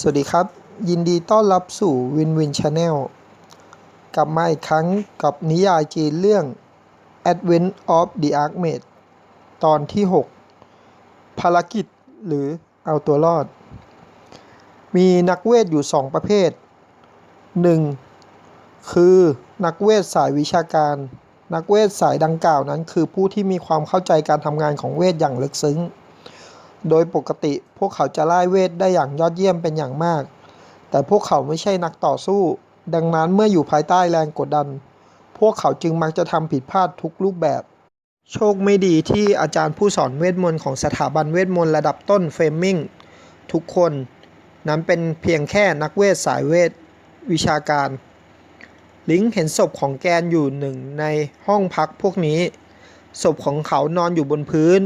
สวัสดีครับ ยินดีต้อนรับสู่วินวินชาแนลกลับมาอีกครั้งกับนิยายจีนเรื่อง Advent of the Archmage ตอนที่ 6 ภารกิจหรือเอาตัวรอด มีนักเวทอยู่สองประเภท 1. คือนักเวทสายวิชาการ นักเวทสายดังกล่าวนั้น คือผู้ที่มีความเข้าใจการทำงานของเวทอย่างลึกซึ้ง โดยปกติพวกเขาจะไล่เวทได้อย่างยอดเยี่ยมเป็นอย่างมาก แต่พวกเขาไม่ใช่นักต่อสู้ ดังนั้นเมื่ออยู่ภายใต้แรงกดดัน พวกเขาจึงมักจะทำผิดพลาดทุกรูปแบบ โชคไม่ดีที่อาจารย์ผู้สอนเวทมนต์ของสถาบันเวทมนต์ระดับต้นเฟรมมิงทุกคน นั้นเป็นเพียงแค่นักเวทสายเวทวิชาการ ลิงก์เห็นศพของแกนอยู่หนึ่งในห้องพักพวกนี้ ศพของเขานอนอยู่บนพื้น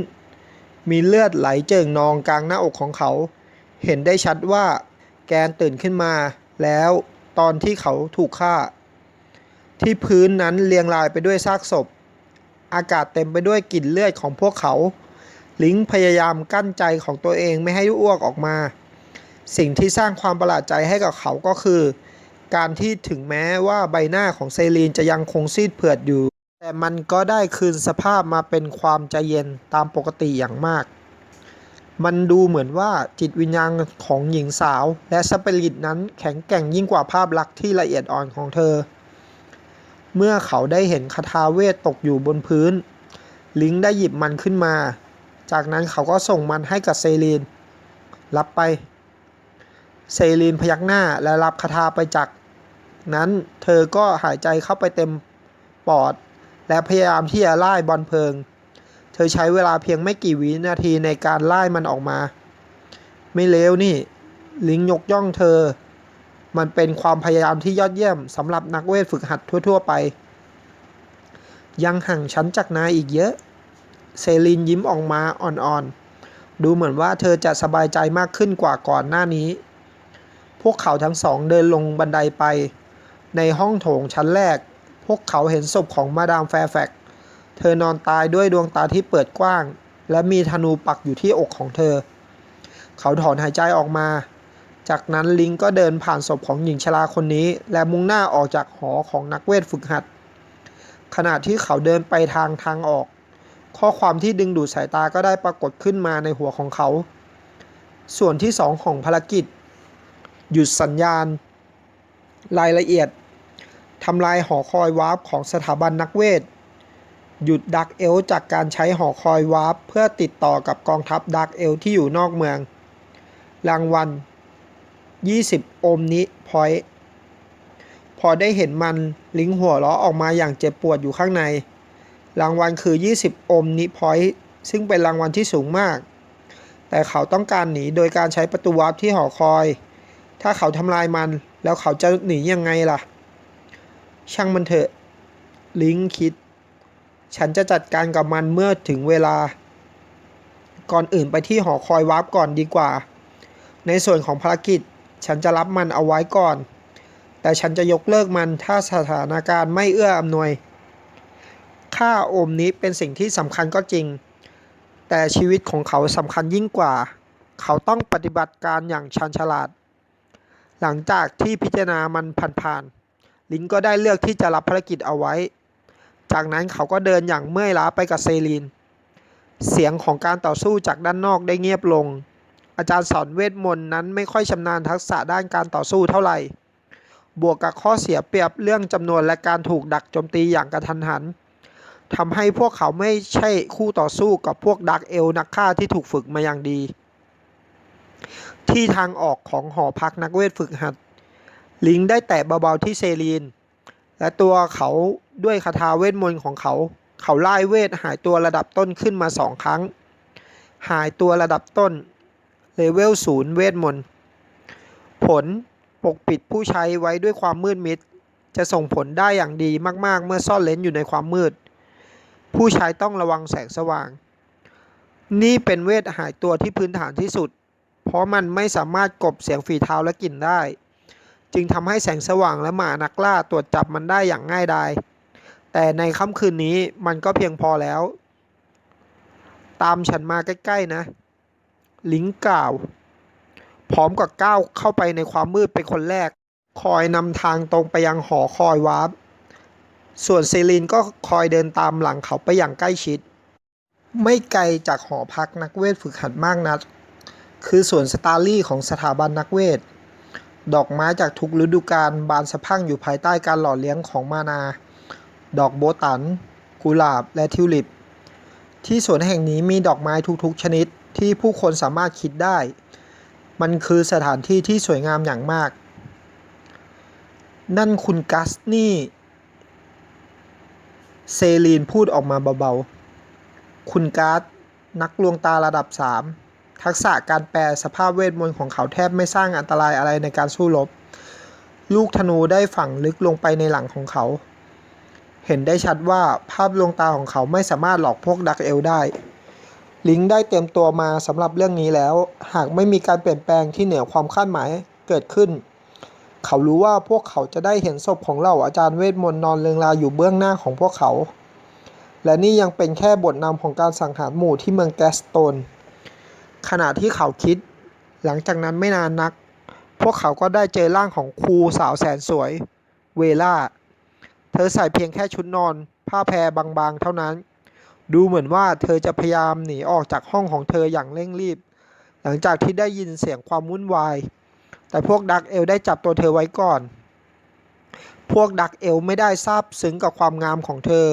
มีเลือดไหลเจิ่งนองกลางหน้าอกของเขา เห็นได้ชัดว่าแกนตื่นขึ้นมา แล้วตอนที่เขาถูกฆ่า ที่พื้นนั้นเรียงรายไปด้วยซากศพ อากาศเต็มไปด้วยกลิ่นเลือดของพวกเขา ลิงพยายามกั้นใจของตัวเองไม่ให้อ้วกออกมา สิ่งที่สร้างความประหลาดใจให้กับเขาก็คือ การที่ถึงแม้ว่าใบหน้าของเซรีนจะยังคงซีดเผือดอยู่ แต่มันก็ได้คืนสภาพมาเป็นความใจเย็นตามปกติอย่างมาก มันดูเหมือนว่าจิตวิญญาณของหญิงสาว และสปิริตนั้นแข็งแกร่งยิ่งกว่าภาพลักษณ์ที่ละเอียดอ่อนของเธอ เมื่อเขาได้เห็นคาถาเวทตกอยู่บนพื้น ลิงได้หยิบมันขึ้นมา จากนั้นเขาก็ส่งมันให้กับเซรีน รับไป เซรีนพยักหน้าและรับคาถาไปจาก นั้นเธอก็หายใจเข้าไปเต็มปอด และพยายามที่จะไล่บอลเพลิง เธอใช้เวลาเพียงไม่กี่วินาทีในการไล่มันออกมา ไม่เลวนี่ ลิงยกย่องเธอ มันเป็นความพยายามที่ยอดเยี่ยมสำหรับนักเวทฝึกหัดทั่ว ๆ ไป ยังห่างฉันจากนายอีกเยอะ เซลินยิ้มออกมาอ่อนๆ ดูเหมือนว่าเธอจะสบายใจมากขึ้นกว่าก่อนหน้านี้ พวกเขาทั้งสองเดินลงบันไดไป ในห้องโถงชั้นแรก พวกเขาเห็นศพของมาดามแฟร์แฟกต์เธอนอนตายด้วยดวงตาที่เปิดกว้าง และมีธนูปักอยู่ที่อกของเธอ เขาถอนหายใจออกมา จากนั้นลิงก็เดินผ่านศพของหญิงชราคนนี้ และมุ่งหน้าออกจากหอของนักเวทฝึกหัด ขณะที่เขาเดินไปทางทางออก ข้อความที่ดึงดูดสายตาก็ได้ปรากฏขึ้นมาในหัวของเขา ส่วนที่สองของภารกิจ หยุดสัญญาณ รายละเอียด ทำลายหอคอยวาร์ปของสถาบันนักเวท หยุดดักเอลจากการใช้หอคอยวาร์ปเพื่อติดต่อกับกองทัพดักเอลที่อยู่นอกเมือง รางวัล 20โอมนิพอยต์พอได้เห็นมันลิงหัวเราะออกมาอย่างเจ็บปวดอยู่ข้างใน รางวัลคือ 20โอมนิพอยต์ซึ่งเป็นรางวัลที่สูงมาก แต่เขาต้องการหนีโดยการใช้ประตูวาร์ปที่หอคอย ถ้าเขาทำลายมันแล้วเขาจะหนียังไงล่ะ ช่างมันเถอะ ลิงคิด ฉันจะจัดการกับมันเมื่อถึงเวลา ก่อนอื่นไปที่หอคอยวาร์ปก่อนดีกว่า ในส่วนของภารกิจ ฉันจะรับมันเอาไว้ก่อน แต่ฉันจะยกเลิกมันถ้าสถานการณ์ไม่เอื้ออำนวย ค่าโอมนี้เป็นสิ่งที่สำคัญก็จริง แต่ชีวิตของเขาสำคัญยิ่งกว่า เขาต้องปฏิบัติการอย่างชันฉลาด หลังจากที่พิจารณามันผ่านๆ ลินก็ได้เลือกที่จะรับภารกิจเอาไว้ จากนั้นเขาก็เดินอย่างเมื่อยล้าไปกับเซรีน เสียงของการต่อสู้จากด้านนอกได้เงียบลง อาจารย์สอนเวทมนต์นั้นไม่ค่อยชำนาญทักษะด้านการต่อสู้เท่าไหร่ บวกกับข้อเสียเปรียบเรื่องจำนวนและการถูกดักโจมตีอย่างกระทันหันทำให้พวกเขาไม่ใช่คู่ต่อสู้กับพวกดักเอลนักฆ่าที่ถูกฝึกมาอย่างดี ที่ทางออกของหอพักนักเวทฝึกหัด ลิงได้แตะเบาๆที่เซรีน และตัวเขาด้วยคาถาเวทมนต์ของเขา เขาไล่เวทหายตัวระดับต้นขึ้นมาสองครั้ง หายตัวระดับต้นเลเวลศูนย์เวทมนต์ ผลปกปิดผู้ใช้ไว้ด้วยความมืดมิด จะส่งผลได้อย่างดีมากๆ เมื่อซ่อนเลนอยู่ในความมืด ผู้ใช้ต้องระวังแสงสว่าง นี่เป็นเวทหายตัวที่พื้นฐานที่สุด เพราะมันไม่สามารถกบเสียงฝีเท้าและกลิ่นได้ จึงทำให้แสงสว่างและหมานักล่าตรวจจับมันได้อย่างง่ายดาย แต่ในค่ำคืนนี้มันก็เพียงพอแล้ว ตามฉันมาใกล้ๆนะ ลิงกล่าว พร้อมกับก้าวเข้าไปในความมืดเป็นคนแรก คอยนำทางตรงไปยังหอคอยวาร์ปส่วนเซลีนก็คอยเดินตามหลังเขาไปอย่างใกล้ชิด ไม่ไกลจากหอพักนักเวทฝึกหัดมากนัก คือส่วนสตาร์ลี่ของสถาบันนักเวท ดอกไม้จากทุกฤดูกาลบานสะพั่งอยู่ภายใต้การหล่อเลี้ยงของมานา ดอกโบตัน กุหลาบและทิวลิป ที่สวนแห่งนี้มีดอกไม้ทุกๆชนิดที่ผู้คนสามารถคิดได้ มันคือสถานที่ที่สวยงามอย่างมาก นั่นคุณกัสนี่ เซลีนพูดออกมาเบาๆ คุณกัสนักลวงตาระดับ3 ทักษะการแปลสภาพเวทมนต์ของเขาแทบไม่สร้างอันตรายอะไรในการสู้รบ ลูกธนูได้ฝังลึกลงไปในหลังของเขา เห็นได้ชัดว่าภาพลวงตาของเขาไม่สามารถหลอกพวกดักเอลได้ ลิงได้เตรียมตัวมาสำหรับเรื่องนี้แล้ว หากไม่มีการเปลี่ยนแปลงที่เหนือความคาดหมายเกิดขึ้น เขารู้ว่าพวกเขาจะได้เห็นศพของเหล่าอาจารย์เวทมนต์นอนเรืองราอยู่เบื้องหน้าของพวกเขาและนี่ยังเป็นแค่บทนำของการสังหารหมู่ที่เมืองแกสโตน ขณะที่เขาคิด หลังจากนั้นไม่นานนัก พวกเขาก็ได้เจอร่างของครูสาวแสนสวย เวล่า เธอใส่เพียงแค่ชุดนอน ผ้าแพรบางๆ เท่านั้น ดูเหมือนว่าเธอจะพยายามหนีออกจากห้องของเธออย่างเร่งรีบ หลังจากที่ได้ยินเสียงความวุ่นวาย แต่พวกดักเอลได้จับตัวเธอไว้ก่อน พวกดักเอลไม่ได้ทราบซึ้งกับความงามของเธอ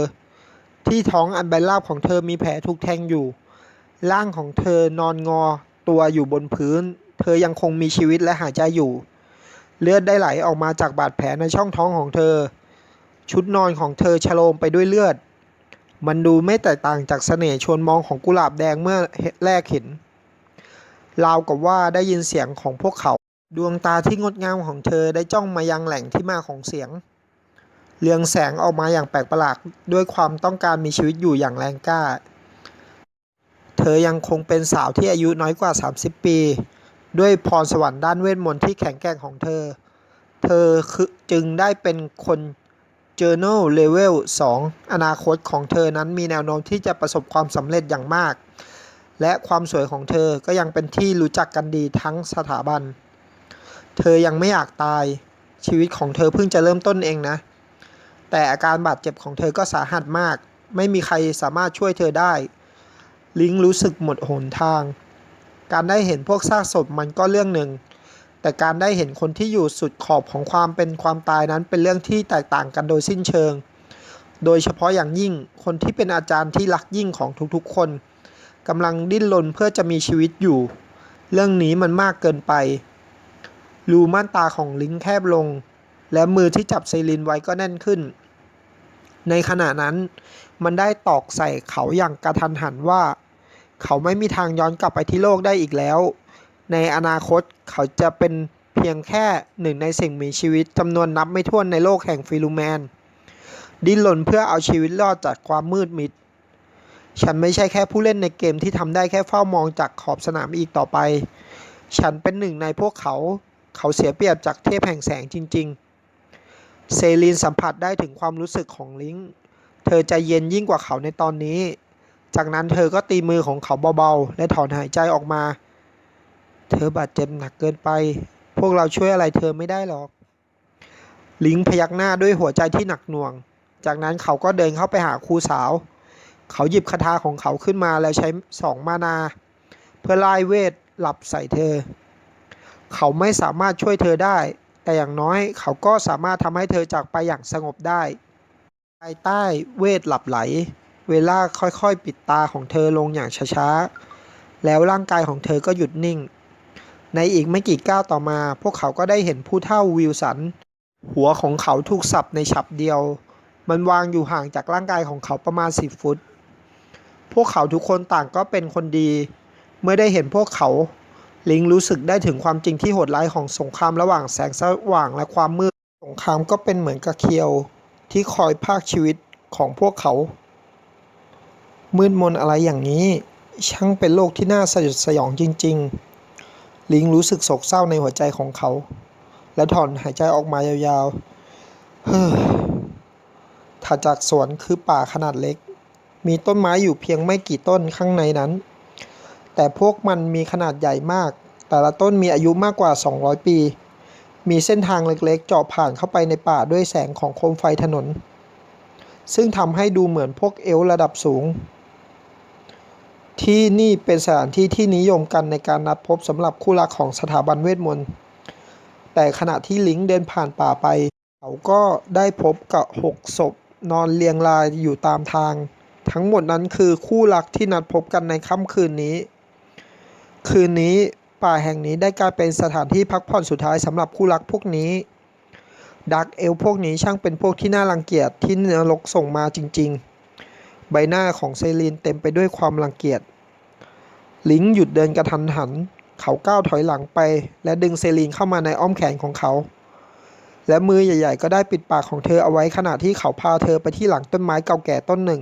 ที่ท้องอันใบราบของเธอมีแผลถูกแทงอยู่ ร่างของเธอนอนงอตัวอยู่บนพื้น เธอยังคงมีชีวิตและหายใจอยู่ เลือดได้ไหลออกมาจากบาดแผลในช่องท้องของเธอ ชุดนอนของเธอชโลมไปด้วยเลือด มันดูไม่แตกต่างจากเสน่ห์ชวนมองของกุหลาบแดงเมื่อแรกเห็นราวกับว่าได้ยินเสียงของพวกเขา ดวงตาที่งดงามของเธอได้จ้องมายังแหล่งที่มาของเสียง เรืองแสงออกมาอย่างแปลกประหลาดด้วยความต้องการมีชีวิตอยู่อย่างแรงกล้า เธอยังคงเป็นสาวที่อายุน้อยกว่า 30 ปี ด้วยพรสวรรค์ด้านเวทมนต์ที่แข็งแกร่งของเธอ เธอคือจึงได้เป็นคน Journal Level 2 อนาคตของเธอนั้นมีแนวโน้มที่จะประสบความสำเร็จอย่างมาก และความสวยของเธอก็ยังเป็นที่รู้จักกันดีทั้งสถาบัน เธอยังไม่อยากตาย ชีวิตของเธอเพิ่งจะเริ่มต้นเองนะ แต่อาการบาดเจ็บของเธอก็สาหัสมาก ไม่มีใครสามารถช่วยเธอได้ ลิงรู้สึกหมดหนทาง การได้เห็นพวกซากศพมันก็เรื่องหนึ่ง แต่การได้เห็นคนที่อยู่สุดขอบของความเป็นความตายนั้นเป็นเรื่องที่แตกต่างกันโดยสิ้นเชิง โดยเฉพาะอย่างยิ่งคนที่เป็นอาจารย์ที่รักยิ่งของทุกๆ คนกำลังดิ้นรนเพื่อจะมีชีวิตอยู่ เรื่องนี้มันมากเกินไปรูม่านตาของลิงแคบลง และมือที่จับไซรินไว้ก็แน่นขึ้น ในขณะนั้น มันได้ตอกใส่เขาอย่างกระทันหันว่า เขาไม่มีทางย้อนกลับไปที่โลกได้อีกแล้ว ในอนาคตเขาจะเป็นเพียงแค่หนึ่งในสิ่งมีชีวิตจำนวนนับไม่ถ้วนในโลกแห่งฟิลูแมน ดิ้นรนเพื่อเอาชีวิตรอดจากความมืดมิด ฉันไม่ใช่แค่ผู้เล่นในเกมที่ทำได้แค่เฝ้ามองจากขอบสนามอีกต่อไป ฉันเป็นหนึ่งในพวกเขา เขาเสียเปรียบจากเทพแห่งแสงจริง ๆ เซลีนสัมผัสได้ถึงความรู้สึกของลิงเธอใจเย็นยิ่งกว่าเขาในตอนนี้ จากนั้นเธอก็ตีมือของเขาเบาๆ และถอนหายใจออกมา เธอบาดเจ็บหนักเกินไป พวกเราช่วยอะไรเธอไม่ได้หรอก ลิงพยักหน้าด้วยหัวใจที่หนักหน่วง จากนั้นเขาก็เดินเข้าไปหาครูสาว เขาหยิบคาถาของเขาขึ้นมาแล้วใช้สองมานา เพื่อไล่เวทหลับใส่เธอ เขาไม่สามารถช่วยเธอได้ แต่อย่างน้อยเขาก็สามารถทำให้เธอจากไปอย่างสงบได้ภายใต้เวทหลับไหล เวลาค่อยๆ ปิดตาของเธอลงอย่างช้าๆ แล้วร่างกายของเธอก็หยุดนิ่ง ในอีกไม่กี่ก้าวต่อมา พวกเขาก็ได้เห็นผู้เฒ่าวิลสัน หัวของเขาถูกสับในฉับเดียว มันวางอยู่ห่างจากร่างกายของเขาประมาณ 10 ฟุต พวกเขาทุกคนต่างก็เป็นคนดี เมื่อได้เห็นพวกเขา ลิงรู้สึกได้ถึงความจริงที่โหดร้ายของสงครามระหว่างแสงสว่างและความมืด สงครามก็เป็นเหมือนกระเคียวที่คอยพากชีวิตของพวกเขา มืดมนอะไรอย่างนี้ ช่างเป็นโลกที่น่าสยดสยองจริง ๆ ลิงรู้สึกโศกเศร้าในหัวใจของเขา และถอนหายใจออกมายาวๆ เฮ้อถัดจากสวนคือป่าขนาดเล็ก มีต้นไม้อยู่เพียงไม่กี่ต้นข้างในนั้น แต่พวกมันมีขนาดใหญ่มาก แต่ละต้นมีอายุมากกว่า 200 ปี มีเส้นทางเล็กๆเจาะผ่านเข้าไปในป่าด้วยแสงของโคมไฟถนนซึ่งทำให้ดูเหมือนพวกเอลระดับสูง ที่นี่เป็นสถานที่ที่นิยมกันในการนัดพบสำหรับคู่รักของสถาบันเวทมนต์แต่ขณะที่ลิงเดินผ่านป่าไป เขาก็ได้พบกับหกศพนอนเรียงรายอยู่ตามทาง ทั้งหมดนั้นคือคู่รักที่นัดพบกันในค่ำคืนนี้ คืนนี้ป่าแห่งนี้ได้กลายเป็นสถานที่พักผ่อนสุดท้ายสำหรับคู่รักพวกนี้ดักเอลพวกนี้ช่างเป็นพวกที่น่ารังเกียจที่นรกส่งมาจริง ๆ ใบหน้าของเซลีนเต็มไปด้วยความรังเกียจ ลิงหยุดเดินกระทันหัน เขาก้าวถอยหลังไป และดึงเซลีนเข้ามาในอ้อมแขนของเขา และมือใหญ่ ๆ ก็ได้ปิดปากของเธอเอาไว้ขณะที่เขาพาเธอไปที่หลังต้นไม้เก่าแก่ต้นหนึ่ง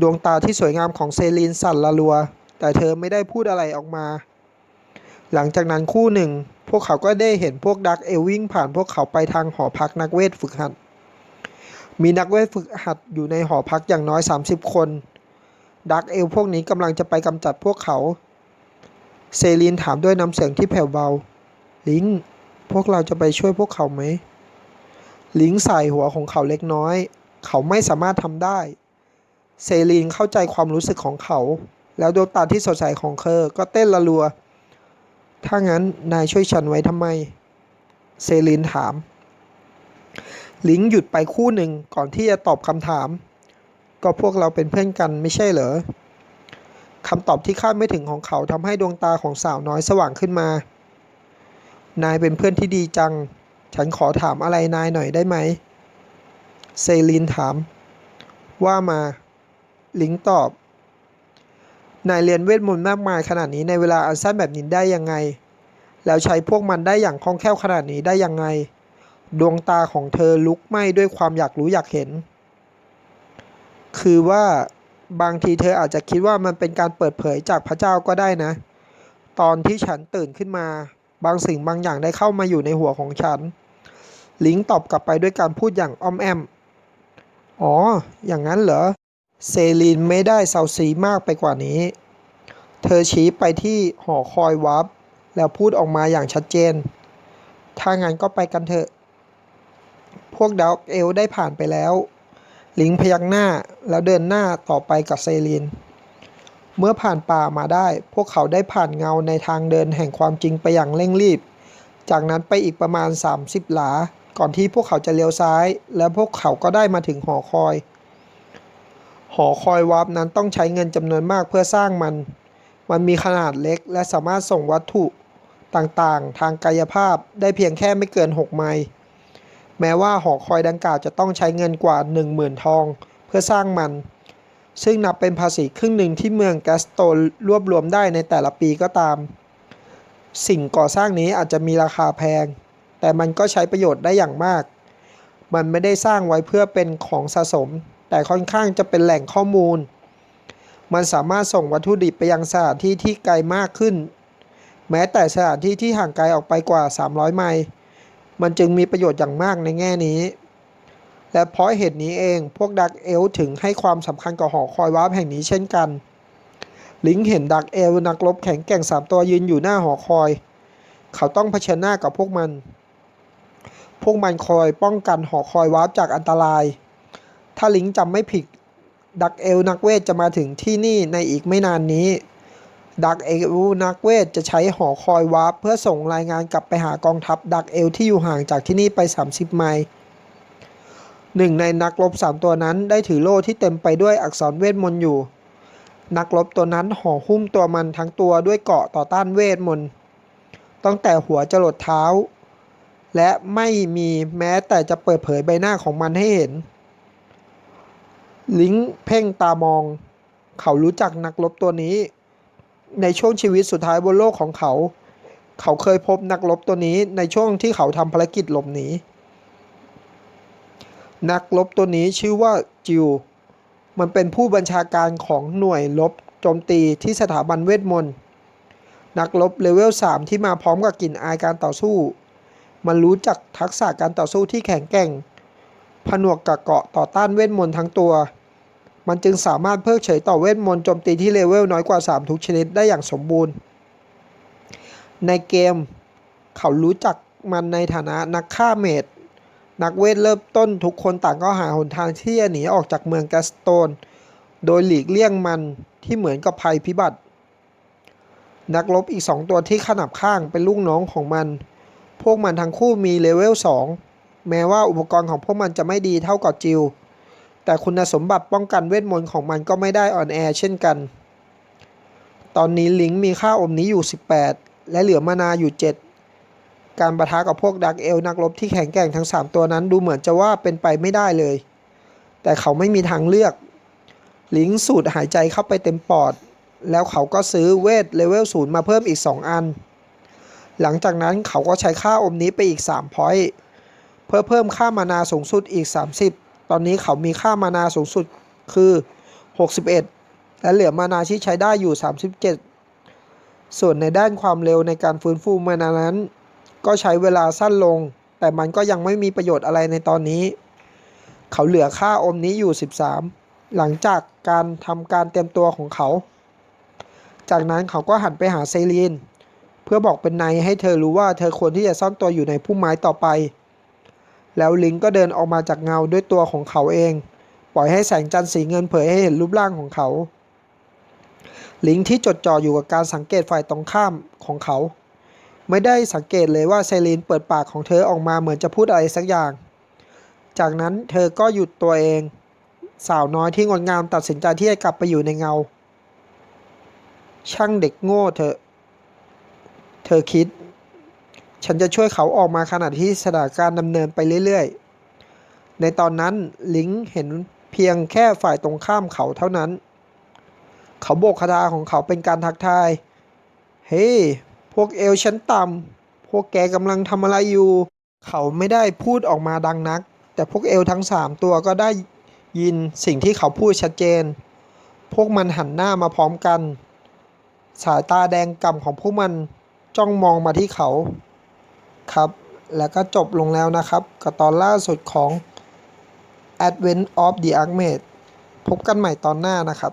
ดวงตาที่สวยงามของเซลีนสั่นละลัว แต่เธอไม่ได้พูดอะไรออกมา หลังจากนั้นคู่หนึ่ง พวกเขาก็ได้เห็นพวกดักเอลวิ่งผ่านพวกเขาไปทางหอพักนักเวทฝึกหัด มีนักเวทฝึกหัดอยู่ในหอพักอย่างน้อย 30 คนดักเอลพวกนี้กำลังจะไปกำจัดพวกเขา เซลีนถามด้วยน้ำเสียงที่แผ่วเบา ลิง พวกเราจะไปช่วยพวกเขาไหม ลิงใส่หัวของเขาเล็กน้อย เขาไม่สามารถทำได้ เซลีนเข้าใจความรู้สึกของเขา แล้วดวงตาที่สดใสของเธอก็เต้นระรัว ถ้างั้นนายช่วยฉันไว้ทำไม เซลีนถาม ลิงหยุดไปคู่หนึ่งก่อนที่จะตอบคำถาม ก็พวกเราเป็นเพื่อนกันไม่ใช่เหรอคำตอบที่คาดไม่ถึงของเขาทำให้ดวงตาของสาวน้อยสว่างขึ้นมา นายเป็นเพื่อนที่ดีจัง ฉันขอถามอะไรนายหน่อยได้ไหม เซลีนถาม ว่ามา ลิงตอบ นายเรียนเวทมนต์มากมายขนาดนี้ในเวลาอันสั้นแบบนี้ได้ยังไง แล้วใช้พวกมันได้อย่างคล่องแคล่วขนาดนี้ได้ยังไง ดวงตาของเธอลุกไหม้ด้วยความอยากรู้อยากเห็น คือว่าบางทีเธออาจจะคิดว่ามันเป็นการเปิดเผยจากพระเจ้าก็ได้นะ ตอนที่ฉันตื่นขึ้นมา บางสิ่งบางอย่างได้เข้ามาอยู่ในหัวของฉัน ลิงตอบกลับไปด้วยการพูดอย่างอ้อมแอม อ๋อ อย่างนั้นเหรอ เซลีนไม่ได้เซาซีมากไปกว่านี้ เธอชี้ไปที่หอคอยวับ แล้วพูดออกมาอย่างชัดเจน ถ้างั้นก็ไปกันเถอะ พวกดาวเอลได้ผ่านไปแล้ว ลิงพยักหน้าแล้วเดินหน้าต่อไปกับเซลีน เมื่อผ่านป่ามาได้ พวกเขาได้ผ่านเงาในทางเดินแห่งความจริงไปอย่างเร่งรีบ จากนั้นไปอีกประมาณ 30 หลา ก่อนที่พวกเขาจะเลี้ยวซ้าย และพวกเขาก็ได้มาถึงหอคอย หอคอยวาร์ปนั้นต้องใช้เงินจำนวนมากเพื่อสร้างมัน มันมีขนาดเล็กและสามารถส่งวัตถุต่างๆ ทางกายภาพได้เพียงแค่ไม่เกิน 6 ไมล์ แม้ว่าหอคอยดังกล่าวจะต้องใช้เงินกว่า 10,000 ทอง เพื่อสร้างมัน ซึ่งนับเป็นภาษีครึ่งหนึ่งที่เมืองแกสโตนรวบรวมได้ในแต่ละปีก็ตาม สิ่งก่อสร้างนี้อาจจะมีราคาแพง แต่มันก็ใช้ประโยชน์ได้อย่างมาก มันไม่ได้สร้างไว้เพื่อเป็นของสะสม แต่ค่อนข้างจะเป็นแหล่งข้อมูล มันสามารถส่งวัตถุดิบไปยังสถานที่ที่ไกลมากขึ้น แม้แต่สถานที่ที่ห่างไกลออกไปกว่า 300 ไมล์ มันจึงมีประโยชน์อย่างมากในแง่นี้ และเพราะเหตุนี้เองพวกดักเอลถึงให้ความสำคัญกับหอคอยวาร์ปแห่งนี้เช่นกัน ลิงเห็นดักเอลนักรบแข็งแกร่งสามตัวยืนอยู่หน้าหอคอย เขาต้องเผชิญหน้ากับพวกมัน พวกมันคอยป้องกันหอคอยวาร์ปจากอันตราย ถ้าลิงจำไม่ผิดดักเอลนักเวทจะมาถึงที่นี่ในอีกไม่นานนี้ ดักเอลนักเวทจะใช้หอคอยวาร์ปเพื่อส่งรายงานกลับไปหากองทัพดักเอลที่อยู่ห่างจากที่นี่ไป 30 ไมล์หนึ่งในนักรบสามตัวนั้นได้ถือโล่ที่เต็มไปด้วยอักษรเวทมนต์อยู่ นักรบตัวนั้นห่อหุ้มตัวมันทั้งตัวด้วยเกราะต่อต้านเวทมนต์ตั้งแต่หัวจรดเท้า และไม่มีแม้แต่จะเปิดเผยใบหน้าของมันให้เห็น ลิงเพ่งตามอง เขารู้จักนักรบตัวนี้ ในช่วงชีวิตสุดท้ายบนโลกของเขา เขาเคยพบนักรบตัวนี้ในช่วงที่เขาทำภารกิจหลบหนี นักรบตัวนี้ชื่อว่าจิว มันเป็นผู้บัญชาการของหน่วยรบโจมตีที่สถาบันเวทมนต์ นักรบเลเวล 3 ที่มาพร้อมกับกลิ่นอายการต่อสู้ มันรู้จักทักษะการต่อสู้ที่แข็งแกร่ง ผนวกกับเกาะต่อต้านเวทมนต์ทั้งตัว มันจึงสามารถเพิกเฉยต่อเวทมนต์โจมตีที่เลเวลน้อยกว่า 3 ทุกชนิดได้อย่างสมบูรณ์ ในเกมเขารู้จักมันในฐานะนักฆ่าเมดนักเวทเริ่มต้นทุกคนต่างก็หาหนทางที่จะหนีออกจากเมืองแกสโตน โดยหลีกเลี่ยงมันที่เหมือนกับภัยพิบัติ นักรบอีกสองตัวที่ขนับข้างเป็นลูกน้องของมัน พวกมันทั้งคู่มีเลเวล2แม้ว่าอุปกรณ์ของพวกมันจะไม่ดีเท่ากับจิว แต่คุณสมบัติป้องกันเวทมนต์ของมันก็ไม่ได้อ่อนแอเช่นกัน ตอนนี้ลิงมีค่าอมนี้อยู่ 18 และเหลือมานาอยู่ 7 การประทะกับพวกดักเอลนักรบที่แข็งแกร่งทั้ง 3 ตัวนั้นดูเหมือนจะว่าเป็นไปไม่ได้เลย แต่เขาไม่มีทางเลือก ลิงสูดหายใจเข้าไปเต็มปอด แล้วเขาก็ซื้อเวทเลเวลศูนย์มาเพิ่มอีก 2 อัน หลังจากนั้นเขาก็ใช้ค่าอมนี้ไปอีก3พอยต์เพื่อเพิ่มค่ามานาสูงสุดอีก 30 ตอนนี้เขามีค่ามานาสูงสุดคือ 61 และเหลือมานาที่ใช้ได้อยู่ 37 ส่วนในด้านความเร็วในการฟื้นฟูมานานั้น ก็ใช้เวลาสั้นลง แต่มันก็ยังไม่มีประโยชน์อะไรในตอนนี้ เขาเหลือค่าอมนี้อยู่ 13 หลังจากการทำการเตรียมตัวของเขา จากนั้นเขาก็หันไปหาเซรีน เพื่อบอกเป็นนายให้เธอรู้ว่าเธอควรที่จะซ่อนตัวอยู่ในพุ่มไม้ต่อไป แล้วลิงก็เดินออกมาจากเงาด้วยตัวของเขาเอง ปล่อยให้แสงจันทร์สีเงินเผยให้เห็นรูปร่างของเขา ลิงที่จดจ่ออยู่กับการสังเกตฝ่ายตรงข้ามของเขา ไม่ได้สังเกตเลยว่าเซรีนเปิดปากของเธอออกมาเหมือนจะพูดอะไรสักอย่าง จากนั้นเธอก็หยุดตัวเอง สาวน้อยที่งดงามตัดสินใจที่จะกลับไปอยู่ในเงา ช่างเด็กโง่เธอ เธอคิด ฉันจะช่วยเขาออกมาขณะที่สถานการณ์ดำเนินไปเรื่อยๆ ในตอนนั้นลิงเห็นเพียงแค่ฝ่ายตรงข้ามเขาเท่านั้น เขาโบกคาถาของเขาเป็นการทักทาย เฮ้พวกเอลชั้นต่ำ พวกแกกำลังทำอะไรอยู่ เขาไม่ได้พูดออกมาดังนัก แต่พวกเอลทั้งสามตัวก็ได้ยินสิ่งที่เขาพูดชัดเจน พวกมันหันหน้ามาพร้อมกัน สายตาแดงก่ำของพวกมันจ้องมองมาที่เขา ครับ แล้วก็จบลงแล้วนะครับ กับตอนล่าสุดของ Advent of the Archmage พบกันใหม่ตอนหน้านะครับ